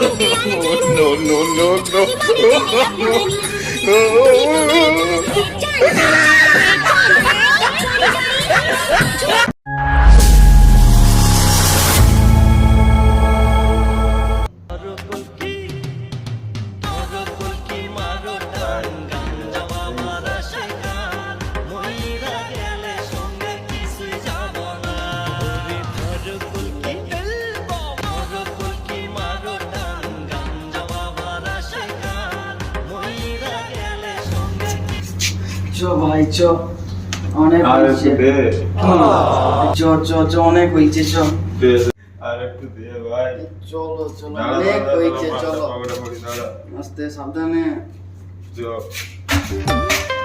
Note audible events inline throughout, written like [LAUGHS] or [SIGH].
no, no, no, no. [LAUGHS] চ ভাই চ। অনেক হয়েছে। একটু দে। চ চ চ অনেক হয়েছে চ। দে আর একটু দে ভাই। চলো চলো অনেক হয়েছে চলো। পকেটে পড়ি, দাঁড়া। আস্তে সাবধানে।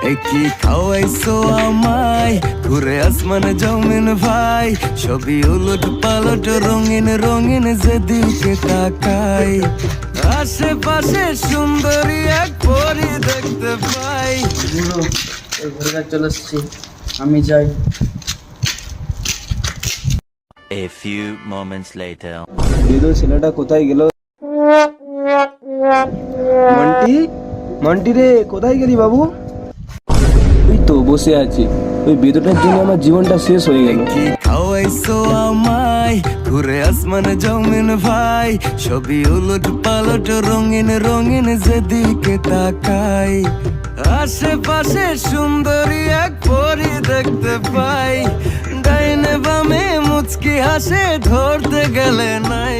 একই খাওয়াইছো আমায়। ঘুরে আসমান জমিন ভাই। ছবি উলট পালট রঙিন রঙিন যেদিকে তাকাই। আশেপাশে সুন্দরী এক পরি দেখতে পাই। ঘরে চলে এসছি আমি যাই। A few moments later. দিদু ছেলেটা কোথায় গেল? মন্টি? মন্টি রে কোথায় গেলি বাবু? ওই তো বসে আছি। ওই বেদটার জন্য আমার জীবনটা শেষ হয়ে গেল। কি খাওয়াইছো আমায় ঘুরে আসমান জমিন ভাই। সবই উলট পালট রঙিন রঙিন যেদিকে তাকাই। আশেপাশে সুন্দরী এক পরি দেখতে পাই। ডাইনে বামে মুচকি হাসে ধরতে গেলে নাই।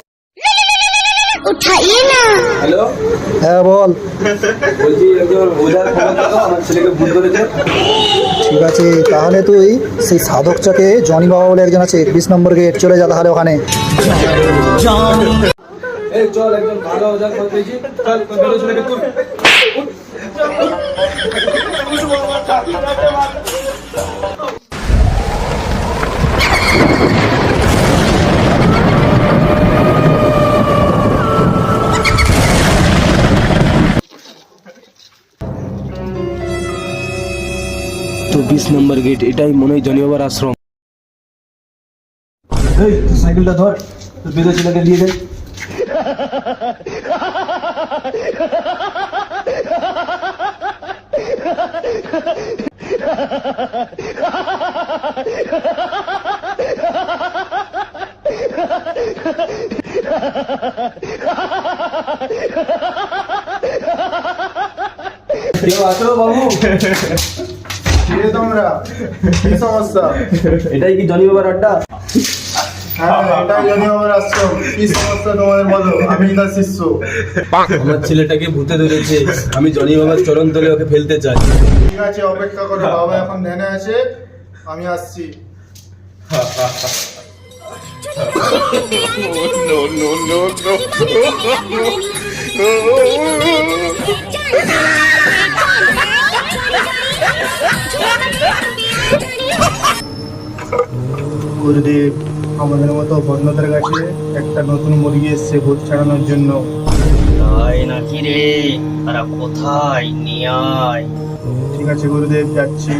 উঠাই না হ্যালো? হ্যাঁ বল। বলছি ঠিক আছে তাহলে তুই সেই সাধক চকে জনি বাবা বলে একজন আছে বিশ নম্বর গেট চলে যা তাহলে ওখানে। বিশ নম্বর গেট এটাই মনে হয় জনি বাবার আশ্রম এই তুই সাইকেলটা ধর, তোর বেদে ছেলেকে দিয়ে দে। কেউ আছো বাবু। কে তোমরা কি সমস্যা এটাই কি জনি বাবার আড্ডা হ্যাঁ এটাই আমার কি সমস্যা তোমাদের বলো আমি তার শিষ্য ছেলেটাকে ভূতে ধরেছে আমি জনি বাবার চরণ তলে ওকে ফেলতে চাই ঠিক আছে অপেক্ষা করো বাবা এখন ধ্যানে আছে আমি আসছি no, no, no, গুরুদেব আমাদের মতো বন্যদের কাছে একটা নতুন মুরগি এসছে ভূত ছাড়ানোর জন্য। তাই নাকি রে? তারা কোথায়? নিয়ে আয়। ঠিক আছে গুরুদেব যাচ্ছি।